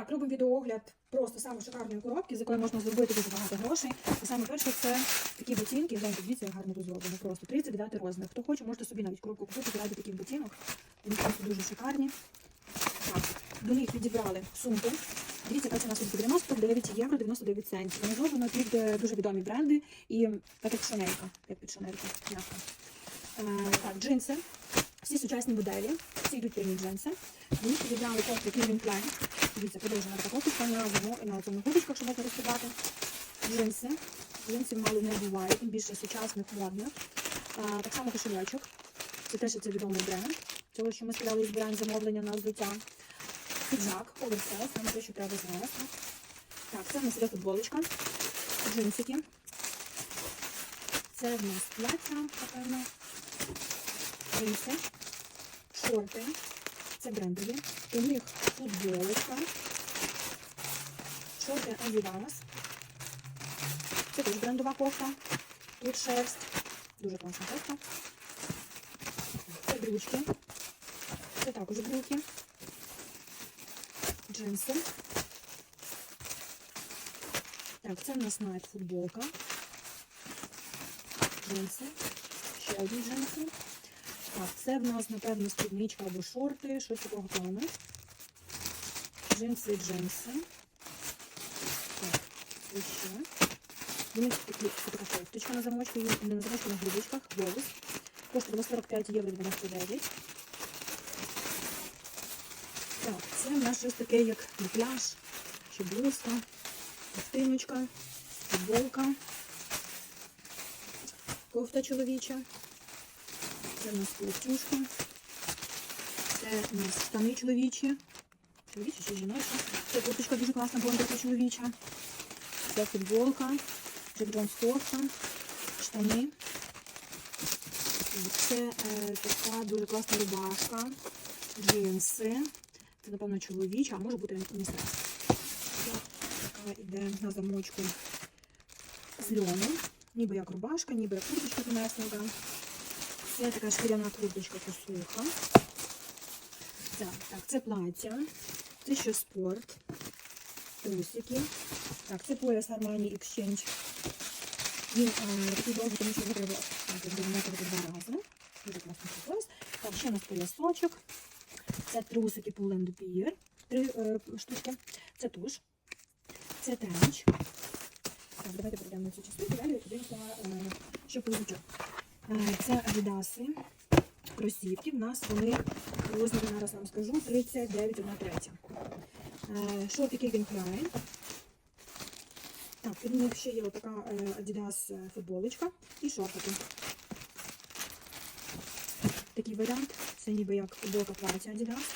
Так, робимо відеоогляд просто саме шикарної коробки, з якої можна зробити дуже багато грошей. І саме перше це такі ботинки. Гляньте, дивіться, як гарно тут зроблено. Просто 39 розмір. Хто хоче, можете собі навіть коробку купити заради таких ботинок. Вони просто дуже шикарні. Так, до них відібрали сумку. Дивіться, яка ціна сумки 99 євро 99 центів. Вони зроблено під е, дуже відомі бренди і так як шанелька, як під шанельку. м'яко. Е, так, джинси. Всі сучасні моделі, всі йдуть прямі джинси. Вони підібрали кофту Calvin Klein. Дивіться, подовжена така кофточка на зиму і на цьому гудочках, щоб розкидати. Джинси. Джинсів мало не буває, тим більше сучасних модних. А, так само кошелячок. Це теж це відомий бренд. Цього, що ми сказали, із бренд замовлення на взуття. Піджак, оверсайз, саме те, що треба зараз. Так, це в нас іде футболочка, джинсики. Це в нас плаття, напевно. Джинси, шорти. Це брендові. У них футболочка. Шорти Adidas. Це теж брендова кофта. Тут шерсть. Дуже класна кофта. Це брючки. Це також брюки. Джинси. Так, це в нас найт футболка. Джинси. Ще одні джинси. Так, це в нас, напевно, спідничка або шорти, щось такого плану. Джинси, джинси. Так, і ще. Вони такі на замочку, і не на замочку, на грудочках, голос. Коштує 45 євро 99. Так, це в нас щось таке, як пляж, чи блузка, ковтиночка, футболка, кофта чоловіча. Це у нас пластюшка. Це у нас штани чоловічі. Чоловічі чи жіночі. Це курточка дуже класна, бомберка чоловіча. Це футболка. Джек Джонс кофта. Штани. Це е, така дуже класна рубашка. Джинси. Це, напевно, чоловіча, а може бути унісекс. Це така йде на замочку з льону. Ніби як рубашка, ніби як курточка тонесенька. Це така шкіряна курточка посуха. Так, так, це плаття. Це ще спорт. Трусики. Так, це пояс Armani Exchange. Він е, такий довгий, тому що треба вмикати два рази. Дуже класний пояс. Так, ще у нас поясочок. Це трусики and Beer. Три е, штучки. Це туш. Це тренч. Так, давайте перейдемо на цю частину. Далі подивимося, е, що позичок. Е, Це адідаси, кросівки. В нас вони розмір, зараз вам скажу, 39 1 третя. Е, Шорти Calvin Klein. Так, під них ще є така Adidas е, футболочка і шортики. Такий варіант. Це ніби як футболка плаття Adidas.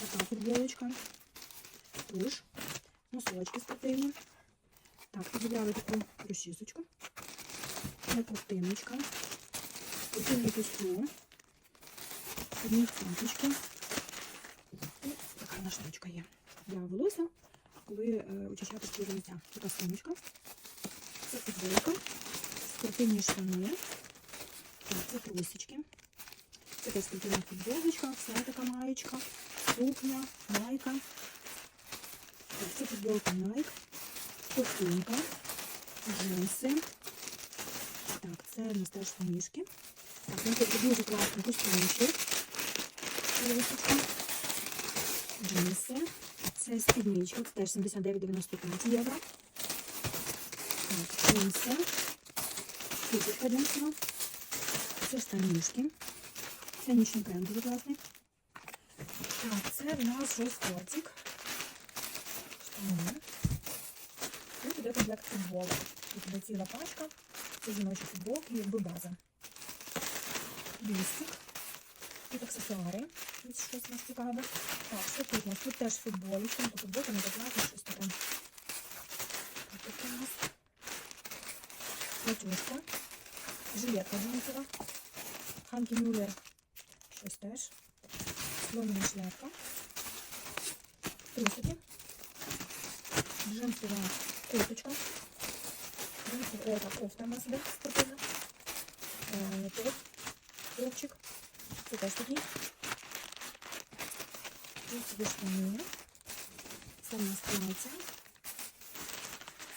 Така футболочка. Туш. Носочки спортивні. Так, підібрали таку розчісочку. Це Спортивний костюм. Одні цяточки. І така нашличка є для волосся, коли е, очищати шкіру лиця. Така сумочка. Це футболка. Спортивні штани. Так, це трусички. Це така спортивна футболочка, вся така маєчка, сукня, майка. Так, це футболка Nike, ковтинка, джинси. Так, це у нас теж. Так, ну тут дуже класний костюмчик. Джинси. Це спідничка, це теж 79,95 євро. Так, джинси. Куточка джинсова. Це штанішки. Це нічний бренд дуже класний. Так, це в нас щось спортик. Штани. Тут іде комплект футболу. Тут іде ціла пачка. Це жіночі футболки, якби база. Лістик. Тут аксесуари. Тут щось нас цікаве. Так, що тут у нас? Тут теж футболочка. Тут футболка не доплатить, щось таке. Тут у нас. Платюшка. Жилетка джинсова. Ханкі Мюллер. Щось теж. Слонна шляпка. Трусики. Джинсова курточка. Джинсова это кофта у нас іде спортивна. Е, Топ. Топчик. Це теж такий. Джинсові штани. Це Це у нас плаття.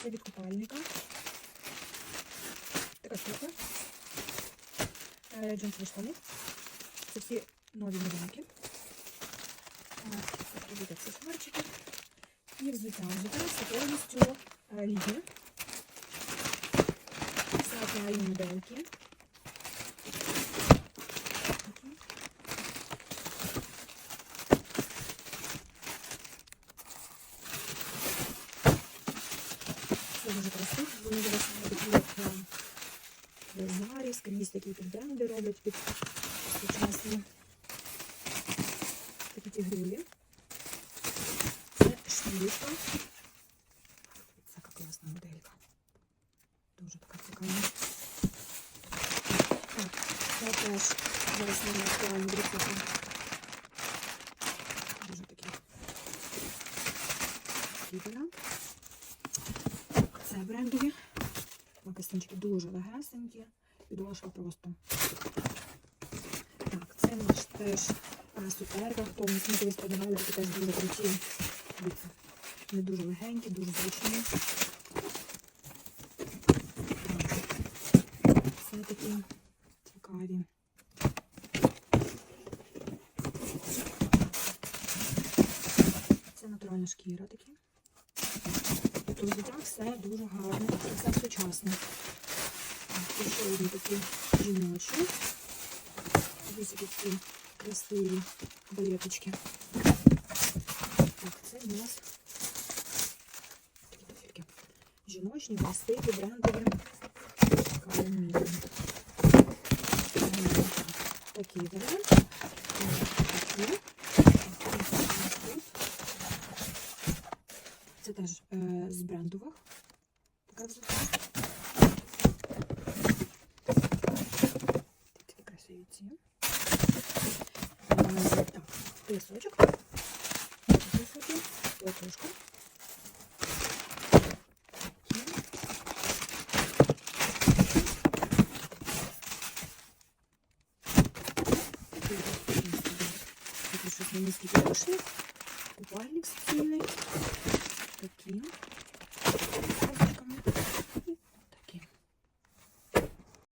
Це від купальника. Така штука. Джинсові штани. Це всі нові новинки. Будуть аксесуарчики. І взуття. Взуття це повністю е. Це модельки. дуже красиво. Вони зараз такі як е, Зарі, скрізь такі тут бренди роблять під сучасні такі тігрилі. Це шпилюшка. Це яка класна моделька. Дуже така цікава. Так, це теж зараз не актуальні брюки. Дуже такі світера. Це брендові. Макасинчики дуже легесенькі. Підошва просто. Так, це наш теж суперка. Хто не колись продавали, такі теж дуже круті. Вони дуже легенькі, дуже зручні. Це такі цікаві. Це натуральна шкіра такі. Тут взуття все дуже гарне, все сучасне. Так, і ще одні такі жіночі. Дивіться, які красиві балеточки. Так, це у нас такі туфельки. Жіночні, красиві, брендові. Каламіни. Такий варіант. Такі. Це теж е, з брендових. Така взуття. Такі красиві ці. Е, так, писочок. Писочки, платушка. Такі щось підошві. Купальник спільний. Такі.